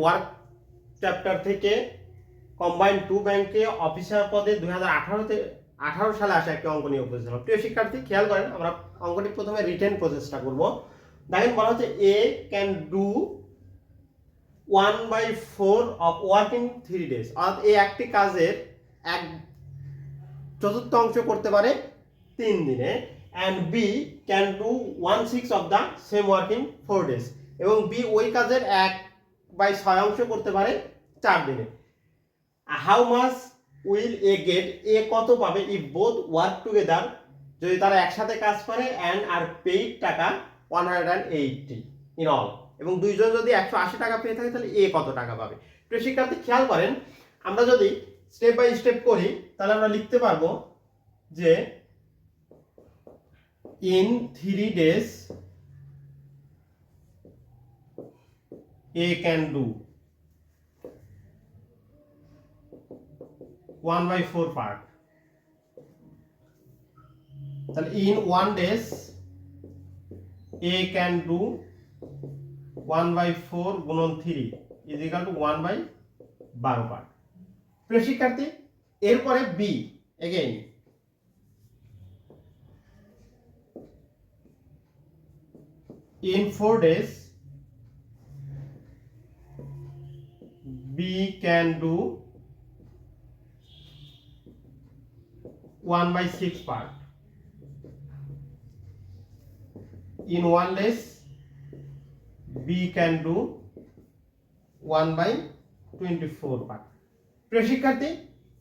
Work chapter থেকে combine two ব্যাংকে officer পদে দুই হাজার আঠারোতে আঠারো সালে আসা একটি অঙ্ক নিয়ে উপস্থিত হলাম। প্রিয় শিক্ষার্থী, খেয়াল করেন আমরা অঙ্কটি প্রথমে রিটেন প্রসেসটা করব। দেখেন বলা হচ্ছে A can do one by four of work three days অর্থাৎ এই একটি কাজের এক চতুর্থ অংশ করতে পারে তিন দিনে। And B can do one six of the same work four days এবং বি ওই কাজের এক বাই ছয় অংশ করতে পারে, চার দিনে। How much will A get A কত পাবে? ইফ বোথ ওয়ার্ক টুগেদার যদি তারা একসাথে কাজ করে অ্যান্ড আর পেইড টাকা one hundred and eighty in all এবং দুইজন যদি একশো আশি টাকা পেয়ে থাকে, তাহলে এ কত টাকা পাবে? প্রিয় শিক্ষার্থী, খেয়াল করেন, আমরা যদি স্টেপ বাই স্টেপ করি, তাহলে আমরা লিখতে পারব যে in three days A can do one by four part তাহলে in one days A can do one by four গুণন three is equal to one by বারো পার্ট প্রিয় শিক্ষার্থী, এরপরে B again in four days b can do 1 by 6 part in one days b can do 1 by 24 part প্রিয় শিক্ষার্থী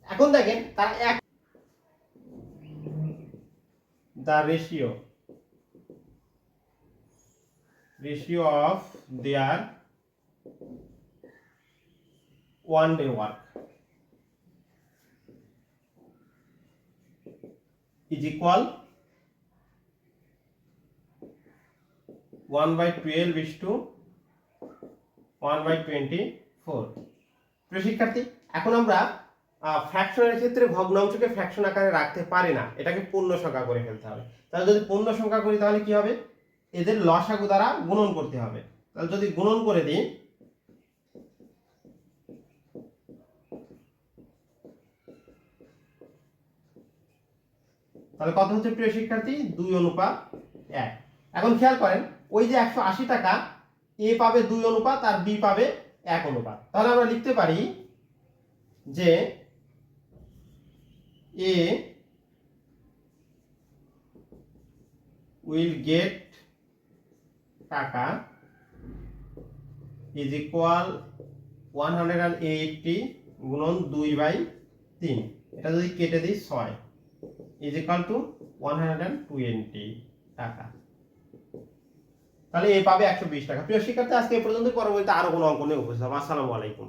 এখন দেখেন তার এক the ratio ratio of their one day work. Is equal 1 by 12 is to 1 by 24 প্রিয় শিক্ষার্থী, এখন আমরা ফ্র্যাকশনের ক্ষেত্রে ভগ্নাংশকে ফ্র্যাকশন আকারে রাখতে পারি না। এটাকে পূর্ণ সংখ্যা করে ফেলতে হবে। তাহলে যদি পূর্ণ সংখ্যা করি তাহলে কি হবে? এদের লসাগু দ্বারা গুণন করতে হবে। তাহলে যদি গুণন করে দিই তাহলে কত হচ্ছে প্রিয় শিক্ষার্থী? দুই অনুপাত এক। এখন খেয়াল করেন, ওই যে একশো আশি টাকা, এ পাবে দুই অনুপাত আর বি পাবে এক অনুপাত। তাহলে আমরা লিখতে পারি যে এ উইল গেট টাকা is equal one hundred and eighty গুণন দুই বাই তিন। এটা যদি কেটে দিই ছয়। Is equal to one hundred and twenty টাকা। তাহলে এ পাবে একশো বিশ টাকা। প্রিয় শিক্ষার্থী, আজকে এই পর্যন্ত পরবর্তীতে আরও কোনো অঙ্ক নিয়ে উপস্থিত আসসালামু আলাইকুম।